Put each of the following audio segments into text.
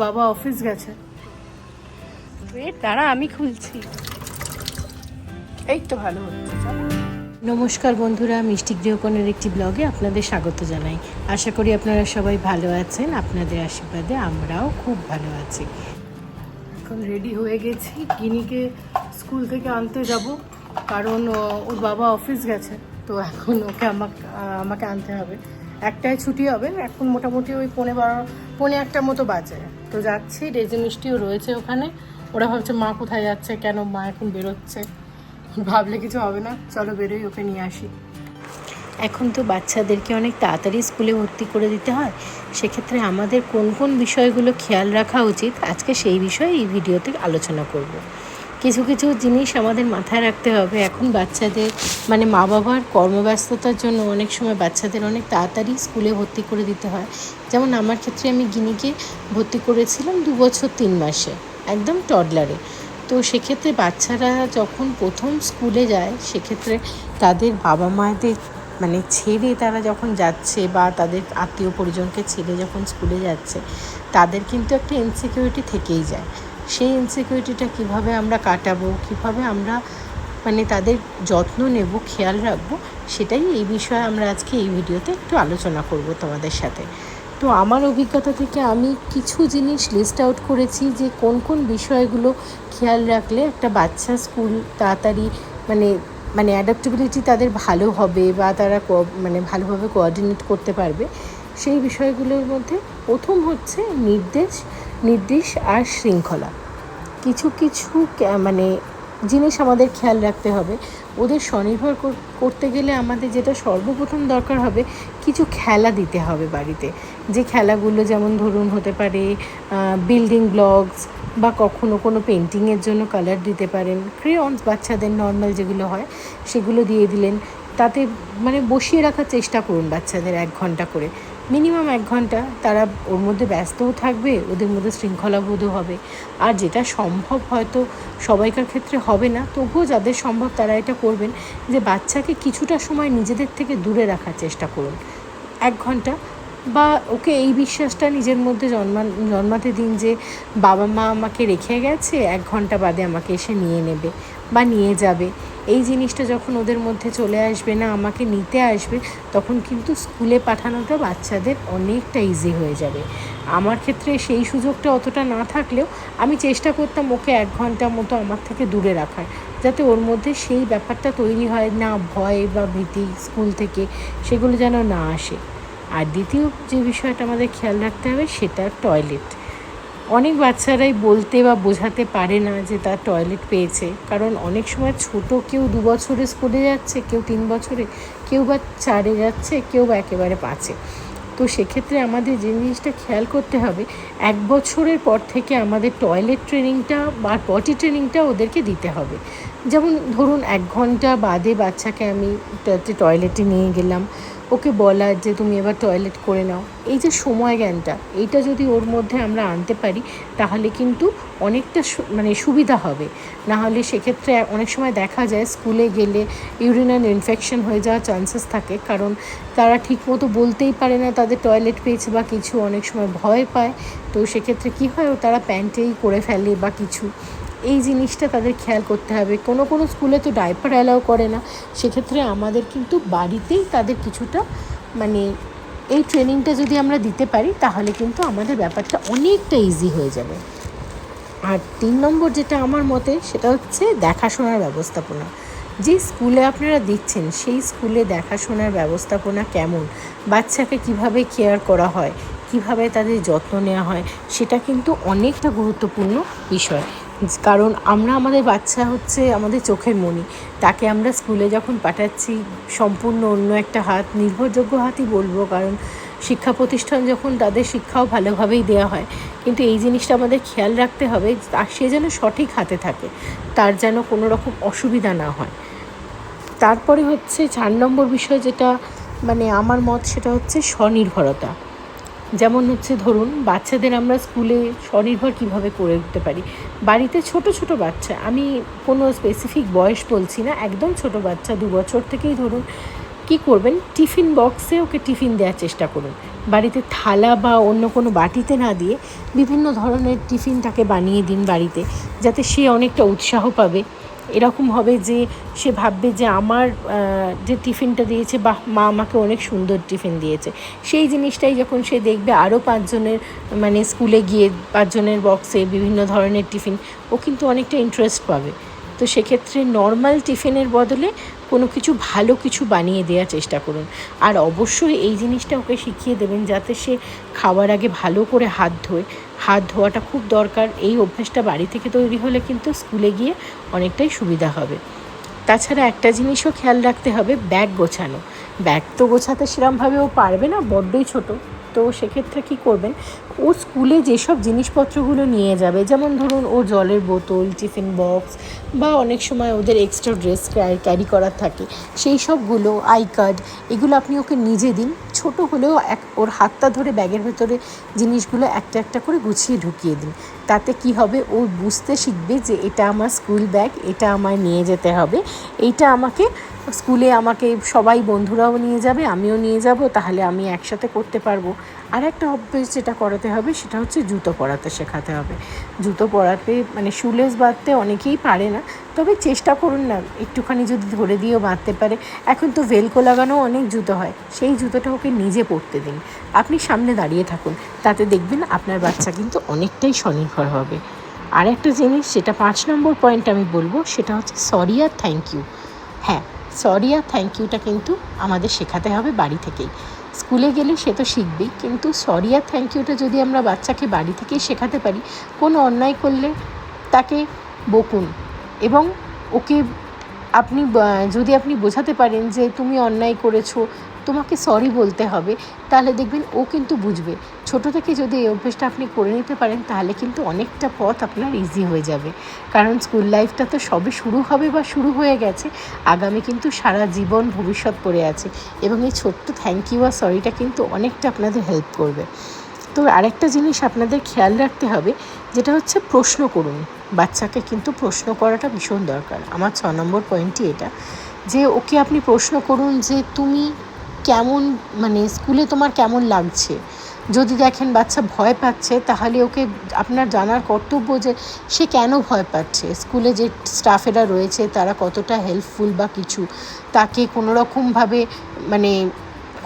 বাবা অফিস গেছে। ওয়েট দাঁড়া আমি খুলছি। এই তো ভালো হচ্ছে। নমস্কার বন্ধুরা মিষ্টি গৃহকোণের একটি ব্লগে আপনাদের স্বাগত জানাই। আশা করি আপনারা সবাই ভালো আছেন আপনাদের আশীর্বাদে আমরাও খুব ভালো আছি। এখন রেডি হয়ে গেছি গিনিকে স্কুল থেকে আনতে যাব। কারণ ওর বাবা অফিস গেছে তো এখন ওকে আমাকে আমাকে আনতে হবে। একটাই ছুটি হবে এখন মোটামুটি ওই পৌনে বারো পৌনে একটা মতো বাজে। তো যাচ্ছি রেজি মিষ্টিও রয়েছে ওখানে। ওরা ভাবছে, মা কোথায় যাচ্ছে? কেন মা এখন বেরোচ্ছে? ভাবলে কিছু হবে না। চলো বেরোই, ওকে নিয়ে আসি। এখন তো বাচ্চাদেরকে অনেক তাড়াতাড়ি স্কুলে ভর্তি করে দিতে হয়। সেক্ষেত্রে আমাদের কোন কোন বিষয়গুলো খেয়াল রাখা উচিত? আজকে সেই বিষয়ে এই ভিডিওতে আলোচনা করব। কিছু কিছু জিনিস আমাদের মাথায় রাখতে হবে। এখন বাচ্চাদের মানে মা বাবার কর্মব্যস্ততার জন্য অনেক সময় বাচ্চাদের অনেক তাড়াতাড়ি স্কুলে ভর্তি করে দিতে হয়। যেমন আমার ক্ষেত্রে আমি গিনিকে ভর্তি করেছিলাম দু বছর তিন মাসে, একদম টডলারে তো সেক্ষেত্রে বাচ্চারা যখন প্রথম স্কুলে যায়, সেক্ষেত্রে তাদের বাবা মায়েদের মানে ছেড়ে তারা যখন যাচ্ছে বা তাদের আত্মীয় পরিজনকে ছেড়ে যখন স্কুলে যাচ্ছে, তাদের কিন্তু একটা ইনসিকিউরিটি থেকেই যায়। সেই ইনসিকিউরিটিটা কীভাবে আমরা কাটাবো, কীভাবে আমরা মানে তাদের যত্ন নেব, খেয়াল রাখব, সেটাই এই বিষয়ে আমরা আজকে এই ভিডিওতে একটু আলোচনা করব তোমাদের সাথে। তো আমার অভিজ্ঞতা থেকে আমি কিছু জিনিস লিস্ট আউট করেছি যে কোন কোন বিষয়গুলো খেয়াল রাখলে একটা বাচ্চা স্কুল তাড়াতাড়ি মানে মানে অ্যাডাপ্টেবিলিটি তাদের ভালো হবে বা তারা মানে ভালোভাবে কোঅর্ডিনেট করতে পারবে। সেই বিষয়গুলোর মধ্যে প্রথম হচ্ছে নির্দেশ নির্দেশ আর শৃঙ্খলা। কিছু কিছু মানে জিনিস আমাদের খেয়াল রাখতে হবে। ওদের স্বনির্ভর করতে গেলে আমাদের যেটা সর্বপ্রথম দরকার হবে, কিছু খেলা দিতে হবে বাড়িতে। যে খেলাগুলো যেমন ধরুন হতে পারে বিল্ডিং ব্লকস বা কখনো কোনো পেন্টিংয়ের জন্য কালার দিতে পারেন ক্রেয়ন্স বাচ্চাদের নর্মাল যেগুলো হয়, সেগুলো দিয়ে দিলেন। তাতে মানে বসিয়ে রাখার চেষ্টা করুন বাচ্চাদের এক ঘণ্টা করে। মিনিমাম এক ঘণ্টা তারা ওর মধ্যে ব্যস্তও থাকবে, ওদের মধ্যে শৃঙ্খলাবোধও হবে। আর যেটা সম্ভব হয়তো সবাইকার ক্ষেত্রে হবে না, তবুও যাদের সম্ভব তারা এটা করবেন যে বাচ্চাকে কিছুটা সময় নিজেদের থেকে দূরে রাখার চেষ্টা করুন। এক ঘণ্টা বা ওকে এই বিশ্বাসটা নিজের মধ্যে জন্মা জন্মাতে দিন যে বাবা মা আমাকে রেখে গেছে, এক ঘণ্টা বাদে আমাকে এসে নিয়ে নেবে বা নিয়ে যাবে। এই জিনিসটা যখন ওদের মধ্যে চলে আসবে না, আমাকে নিতে আসবে, তখন কিন্তু স্কুলে পাঠানোটা বাচ্চাদের অনেকটা ইজি হয়ে যাবে। আমার ক্ষেত্রে সেই সুযোগটা অতটা না থাকলেও আমি চেষ্টা করতাম ওকে এক ঘণ্টা মতো আমার থেকে দূরে রাখার, যাতে ওর মধ্যে সেই ব্যাপারটা তৈরি হয় না, ভয় বা ভীতি স্কুল থেকে সেগুলো যেন না আসে। আর দ্বিতীয় যে বিষয়টা আমাদের খেয়াল রাখতে হবে সেটা টয়লেট অনেক বাচ্চারাই বলতে বা বোঝাতে পারে না যে তার টয়লেট পেয়েছে। কারণ অনেক সময় ছোট কেউ দু বছরে স্কুলে যাচ্ছে, কেউ তিন বছরে, কেউ বা চারে যাচ্ছে, কেউ বা একেবারে পাঁচে। তো সেক্ষেত্রে আমাদের যে জিনিসটা খেয়াল করতে হবে, এক বছরের পর থেকে আমাদের টয়লেট ট্রেনিংটা বা পটি ট্রেনিংটা ওদেরকে দিতে হবে। যেমন ধরুন, এক ঘণ্টা বাদে বাচ্চাকে আমি টয়লেটে নিয়ে গেলাম। ওকে বলার যে তুমি এবার টয়লেট করে নাও। এই যে সময় জ্ঞানটা, এইটা যদি ওর মধ্যে আমরা আনতে পারি, তাহলে কিন্তু অনেকটা মানে সুবিধা হবে। না হলে সেক্ষেত্রে অনেক সময় দেখা যায় স্কুলে গেলে ইউরিনাল ইনফেকশন হয়ে যাওয়ার চান্সেস থাকে, কারণ তারা ঠিকমতো বলতেই পারে না তাদের টয়লেট পেয়েছে বা কিছু, অনেক সময় ভয় পায়। তো সেক্ষেত্রে কী হয়, ও তারা প্যান্টেই করে ফেলে বা কিছু। এই জিনিসটা তাদের খেয়াল করতে হবে। কোনো কোনো স্কুলে তো ডাইপার অ্যালাউ করে না। সেক্ষেত্রে আমাদের কিন্তু বাড়িতেই তাদের কিছুটা মানে এই ট্রেনিংটা যদি আমরা দিতে পারি, তাহলে কিন্তু আমাদের ব্যাপারটা অনেকটা ইজি হয়ে যাবে। আর তিন নম্বর যেটা আমার মতে, সেটা হচ্ছে দেখাশোনার ব্যবস্থাপনা। যে স্কুলে আপনারা দিচ্ছেন, সেই স্কুলে দেখাশোনার ব্যবস্থাপনা কেমন? বাচ্চাকে কীভাবে কেয়ার করা হয়? কীভাবে তাদের যত্ন নেওয়া হয়? সেটা কিন্তু অনেকটা গুরুত্বপূর্ণ বিষয়। কারণ আমরা আমাদের বাচ্চা হচ্ছে আমাদের চোখের মণি তাকে আমরা স্কুলে যখন পাঠাচ্ছি, সম্পূর্ণ অন্য একটা হাত, নির্ভরযোগ্য হাতই বলব কারণ শিক্ষা প্রতিষ্ঠান যখন তাদের শিক্ষাও ভালোভাবেই দেওয়া হয়। কিন্তু এই জিনিসটা আমাদের খেয়াল রাখতে হবে, আর সে যেন সঠিক হাতে থাকে, তার যেন কোনো রকম অসুবিধা না হয়। তারপরে হচ্ছে চার নম্বর বিষয় যেটা মানে আমার মত সেটা হচ্ছে স্বনির্ভরতা। যেমন হচ্ছে ধরুন, বাচ্চাদের আমরা স্কুলে স্বনির্ভর কীভাবে করে উঠতে পারি? বাড়িতে ছোট ছোট বাচ্চা, আমি কোনো স্পেসিফিক বয়স বলছি না, একদম ছোট বাচ্চা, দু বছর থেকেই ধরুন, কি করবেন? টিফিন বক্সে ওকে টিফিন দেওয়ার চেষ্টা করুন। বাড়িতে থালা বা অন্য কোনো বাটিতে না দিয়ে বিভিন্ন ধরনের টিফিন তাকে বানিয়ে দিন বাড়িতে, যাতে সে অনেকটা উৎসাহ পাবে। এরকম হবে যে সে ভাববে যে আমার যে টিফিনটা দিয়েছে বা মা আমাকে অনেক সুন্দর টিফিন দিয়েছে। সেই জিনিসটাই যখন সে দেখবে আরও পাঁচজনের মানে স্কুলে গিয়ে পাঁচজনের বক্সে বিভিন্ন ধরনের টিফিন, ও কিন্তু অনেকটা ইন্টারেস্ট পাবে। তো সেক্ষেত্রে নর্মাল টিফিনের বদলে কোনো কিছু ভালো কিছু বানিয়ে দেওয়ার চেষ্টা করুন। আর অবশ্যই এই জিনিসটা ওকে শিখিয়ে দেবেন যাতে সে খাওয়ার আগে ভালো করে হাত ধোয়। হাত ধোয়াটা খুব দরকার। এই অভ্যাসটা বাড়ি থেকে তৈরি হলে কিন্তু স্কুলে গিয়ে অনেকটাই সুবিধা হবে। তাছাড়া একটা জিনিসও খেয়াল রাখতে হবে, ব্যাগ গোছানো। ব্যাগ তো গোছাতে সেরমভাবে ও পারবে না, বড্ডই ছোট। তো সেক্ষেত্রে কি করবেন? ও স্কুলে যেসব জিনিসপত্রগুলো নিয়ে যাবে, যেমন ধরুন ও জলের বোতল, টিফিন বক্স বা অনেক সময় ওদের এক্সট্রা ড্রেস ক্যারি করার থাকে, সেই সবগুলো, আই কার্ড, এগুলো আপনি ওকে নিজে দিন। ছোট হলেও এক, ওর হাতটা ধরে, ব্যাগের ভেতরে জিনিসগুলো একটা একটা করে গুছিয়ে ঢুকিয়ে দিন। তাতে কি হবে? ও বুঝতে শিখবে যে এটা আমার স্কুল ব্যাগ, এটা আমার নিয়ে যেতে হবে, এইটা আমাকে স্কুলে আমাকে সবাই বন্ধুরাও নিয়ে যাবে, আমিও নিয়ে যাব, তাহলে আমি একসাথে করতে পারব। আর একটা অভ্যেস যেটা করাতে হবে সেটা হচ্ছে জুতো পরাতে শেখাতে হবে। জুতো পরাতে মানে শুলেস বাঁধতে অনেকেই পারে না, তবে চেষ্টা করুন না, একটুখানি যদি ধরে দিয়েও বাঁধতে পারে। এখন তো ভেলকো লাগানো অনেক জুতো হয়, সেই জুতোটা ওকে নিজে পরতে দিন। আপনি সামনে দাঁড়িয়ে থাকুন, তাতে দেখবেন আপনার বাচ্চা কিন্তু অনেকটাই স্বনির্ভর হবে। আর একটা জিনিস যেটা পাঁচ নম্বর পয়েন্ট আমি বলব, সেটা হচ্ছে সরি আর থ্যাংক ইউ হ্যাঁ সরি আর থ্যাংক ইউটা কিন্তু আমাদের শেখাতে হবে বাড়ি থেকেই। স্কুলে গেলে সে তো শিখবেই, কিন্তু সরি আর থ্যাংক ইউটা যদি আমরা বাচ্চাকে বাড়ি থেকেই শেখাতে পারি, কোনো অন্যায় করলে তাকে বকুন এবং ওকে আপনি যদি আপনি বোঝাতে পারেন যে তুমি অন্যায় করেছ তোমাকে সরি বলতে হবে, তাহলে দেখবেন ও কিন্তু বুঝবে। ছোট থেকে যদি এই অভ্যেসটা আপনি করে নিতে পারেন, তাহলে কিন্তু অনেকটা পথ আপনার ইজি হয়ে যাবে। কারণ স্কুল লাইফটা তো সবে শুরু হবে বা শুরু হয়ে গেছে, আগামী কিন্তু সারা জীবন ভবিষ্যৎ পড়ে আছে এবং এই ছোট্ট থ্যাংক ইউ আর সরিটা কিন্তু অনেকটা আপনাদের হেল্প করবে। তো আরেকটা জিনিস আপনাদের খেয়াল রাখতে হবে, যেটা হচ্ছে প্রশ্ন করুন। বাচ্চাকে কিন্তু প্রশ্ন করাটা ভীষণ দরকার। আমার ছ নম্বর পয়েন্টই এটা, যে ওকে আপনি প্রশ্ন করুন যে, তুমি কেমন মানে স্কুলে তোমার কেমন লাগছে? যদি দেখেন বাচ্চা ভয় পাচ্ছে, তাহলে ওকে আপনার জানার কর্তব্য যে সে কেন ভয় পাচ্ছে? স্কুলে যে স্টাফেরা রয়েছে, তারা কতটা হেল্পফুল বা কিছু? তাকে কোনো রকমভাবে মানে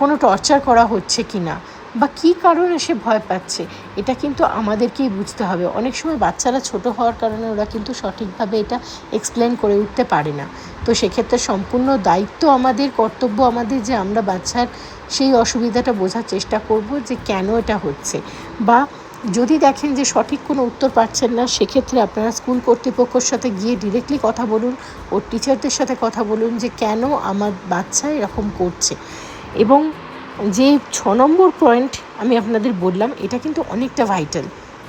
কোনো টর্চার করা হচ্ছে কি না বা কী কারণে সে ভয় পাচ্ছে, এটা কিন্তু আমাদেরকেই বুঝতে হবে। অনেক সময় বাচ্চারা ছোট হওয়ার কারণে ওরা কিন্তু সঠিকভাবে এটা এক্সপ্লেন করে উঠতে পারে না। তো সেক্ষেত্রে সম্পূর্ণ দায়িত্ব আমাদের, কর্তব্য আমাদের যে আমরা বাচ্চার সেই অসুবিধাটা বোঝার চেষ্টা করব যে কেন এটা হচ্ছে। বা যদি দেখেন যে সঠিক কোনো উত্তর পাচ্ছেন না, সেক্ষেত্রে আপনারা স্কুল কর্তৃপক্ষের সাথে গিয়ে ডিরেক্টলি কথা বলুন ওর টিচারদের সাথে কথা বলুন যে কেন আমার বাচ্চা এরকম করছে। এবং যে ছ নম্বর পয়েন্ট আমি আপনাদের বললাম, এটা কিন্তু অনেকটা ভাইটাল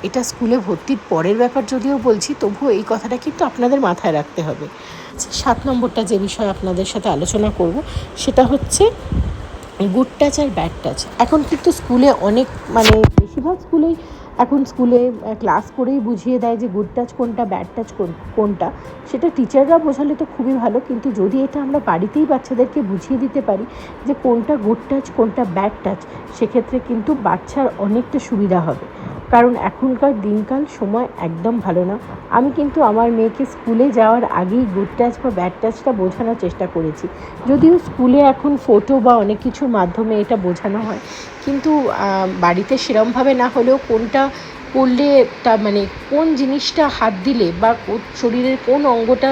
এটা স্কুলে ভর্তির পরের ব্যাপার যদিও বলছি, তবুও এই কথাটা কিন্তু আপনাদের মাথায় রাখতে হবে। সাত নম্বরটা যে বিষয় আপনাদের সাথে আলোচনা করব, সেটা হচ্ছে গুড টাচ আর ব্যাড টাচ এখন কিন্তু স্কুলে অনেক মানে বেশিরভাগ স্কুলেই এখন স্কুলে ক্লাস করেই বুঝিয়ে দেয় যে গুড টাচ কোনটা ব্যাড টাচ কোনটা। সেটা টিচাররা বোঝালে তো খুবই ভালো, কিন্তু যদি এটা আমরা বাড়িতেই বাচ্চাদেরকে বুঝিয়ে দিতে পারি যে কোনটা গুড টাচ কোনটা ব্যাড টাচ সেক্ষেত্রে কিন্তু বাচ্চার অনেকটা সুবিধা হবে। কারণ এখনকার দিনকাল সময় একদম ভালো না। আমি কিন্তু আমার মেয়েকে স্কুলে যাওয়ার আগেই গুড টাচ বা ব্যাড টাচটা বোঝানোর চেষ্টা করেছি। যদিও স্কুলে এখন ফটো বা অনেক কিছুর মাধ্যমে এটা বোঝানো হয়, কিন্তু বাড়িতে সেরমভাবে না হলেও কোনটা করলে তা মানে কোন জিনিসটা হাত দিলে বা শরীরের কোন অঙ্গটা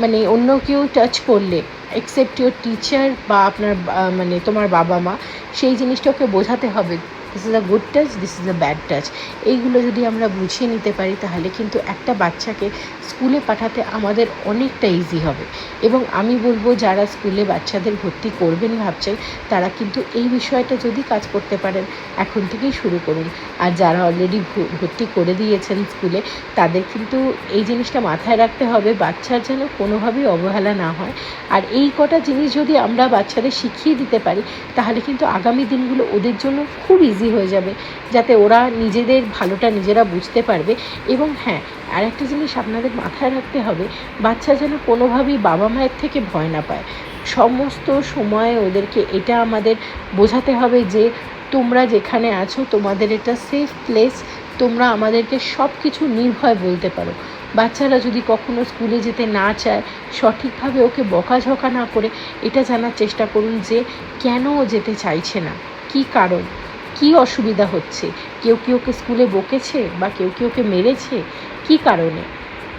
মানে অন্য কেউ টাচ করলে এক্সেপ্ট ইউর টিচার বা আপনার মানে তোমার বাবা মা সেই জিনিসটা ওকে বোঝাতে হবে। This is a good touch this is a bad touch এইগুলো যদি আমরা বুঝিয়ে নিতে পারি, তাহলে কিন্তু একটা বাচ্চাকে স্কুলে পাঠাতে আমাদের অনেকটা ইজি হবে। এবং আমি বলব, যারা স্কুলে বাচ্চাদের ভর্তি করবেন ভাবছেন, তারা কিন্তু এই বিষয়টা যদি কাজ করতে পারেন, এখন থেকেই শুরু করুন। আর যারা অলরেডি ভর্তি করে দিয়েছেন স্কুলে, তাদের কিন্তু এই জিনিসটা মাথায় রাখতে হবে, বাচ্চার যেন কোনোভাবেই অবহেলা না হয়। আর এই কটা জিনিস যদি আমরা বাচ্চাদের শিখিয়ে দিতে পারি, তাহলে কিন্তু আগামী দিনগুলো ওদের জন্য খুব ইজি হয়ে যাবে, যাতে ওরা নিজেদের ভালোটা নিজেরা বুঝতে পারবে। এবং হ্যাঁ আরেকটা জিনিস আপনাদের মাথায় রাখতে হবে, বাচ্চা যেন কোনোভাবেই বাবা মায়ের থেকে ভয় না পায়। সমস্ত সময় ওদেরকে এটা আমাদের বোঝাতে হবে যে, তোমরা যেখানে আছো, তোমাদের এটা সেফ প্লেস তোমরা আমাদেরকে সব কিছু নির্ভয় বলতে পারো। বাচ্চারা যদি কখনো স্কুলে যেতে না চায়, সঠিকভাবে ওকে বকাঝকা না করে, এটা জানার চেষ্টা করুন যে, কেন ও যেতে চাইছে না? কী কারণ? কী অসুবিধা হচ্ছে? কেউ কি ওকে স্কুলে বকেছে বা কেউ কি ওকে মেরেছে? কী কারণে?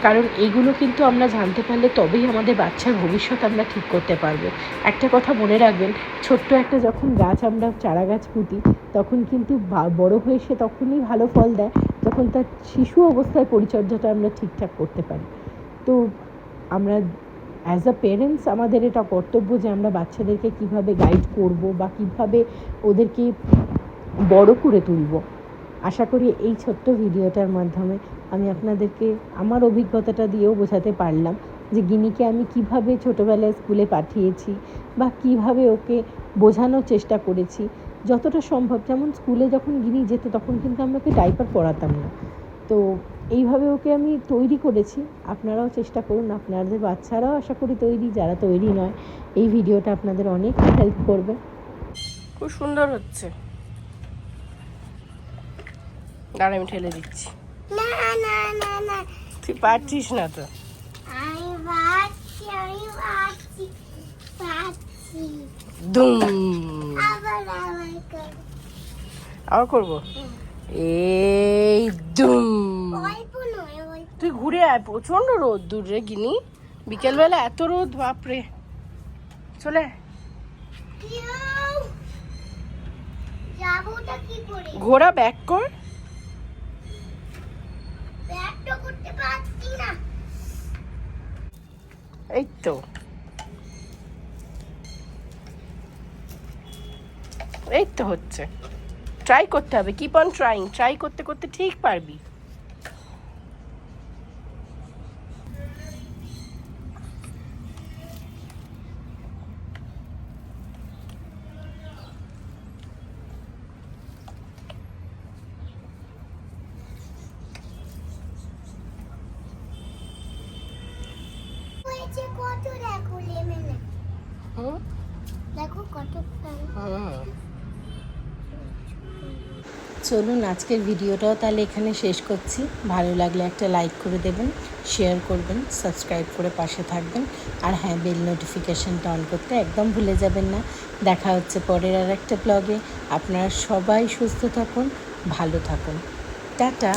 কারণ এগুলো কিন্তু আমরা জানতে পারলে তবেই আমাদের বাচ্চার ভবিষ্যৎ আমরা ঠিক করতে পারব। একটা কথা মনে রাখবেন, ছোট্ট একটা যখন গাছ আমরা চারা গাছ পুঁতি, তখন কিন্তু বড় হয়ে সে তখনই ভালো ফল দেয় যখন তার শিশু অবস্থায় পরিচর্যাটা আমরা ঠিকঠাক করতে পারি। তো আমরা অ্যাজ আ পেরেন্টস আমাদের এটা কর্তব্য যে আমরা বাচ্চাদেরকে কীভাবে গাইড করব বা কীভাবে ওদেরকে বড় করে তুলব। আশা করি এই ছোট্ট ভিডিওটার মাধ্যমে আমি আপনাদেরকে আমার অভিজ্ঞতাটা দিয়েও বোঝাতে পারলাম যে গিনিকে আমি কীভাবে ছোটোবেলায় স্কুলে পাঠিয়েছি বা কীভাবে ওকে বোঝানোর চেষ্টা করেছি। যতটা সম্ভব, যেমন স্কুলে যখন গিনি যেত তখন কিন্তু আমরা ওকে ডাইপার পরাতাম না। তো এইভাবে ওকে আমি তৈরি করেছি। আপনারাও চেষ্টা করুন, আপনাদের বাচ্চারাও আশা করি তৈরি, যারা তৈরি নয়, এই ভিডিওটা আপনাদের অনেক হেল্প করবে। খুব সুন্দর হচ্ছে। দাঁড়া আমি ঠেলে দিচ্ছি। না না না না। তুই পারছিস না তো। আমি পাচ্ছি আমি পাচ্ছি পাচ্ছি দুম। আবার আবার কর আবার করব? এই দুম। তুই ঘুরে আয় প্রচণ্ড রোদ দূর রে গিনি বিকেলবেলা এত রোদ বাপরে। চলে আয়। কেউ? যাবোটা কি করে? ঘোড়া ব্যাক কর ব্যাগটা করতে পারছি না এই তো। এই তো হচ্ছে। ট্রাই করতে হবে। কিপ অন ট্রাইং ট্রাই করতে করতে ঠিক পারবি। হয়েছে কত দেখো লেমনে? হুম? দেখো কত প্রাণ চলুন আজকের ভিডিওটাও তাহলে এখানে শেষ করছি। ভালো লাগলে একটা লাইক করে দেবেন শেয়ার করবেন সাবস্ক্রাইব করে পাশে থাকবেন। আর হ্যাঁ বেল নোটিফিকেশানটা অন করতে একদম ভুলে যাবেন না। দেখা হচ্ছে পরের আর একটা ব্লগে আপনারা সবাই সুস্থ থাকুন ভালো থাকুন। টাটা!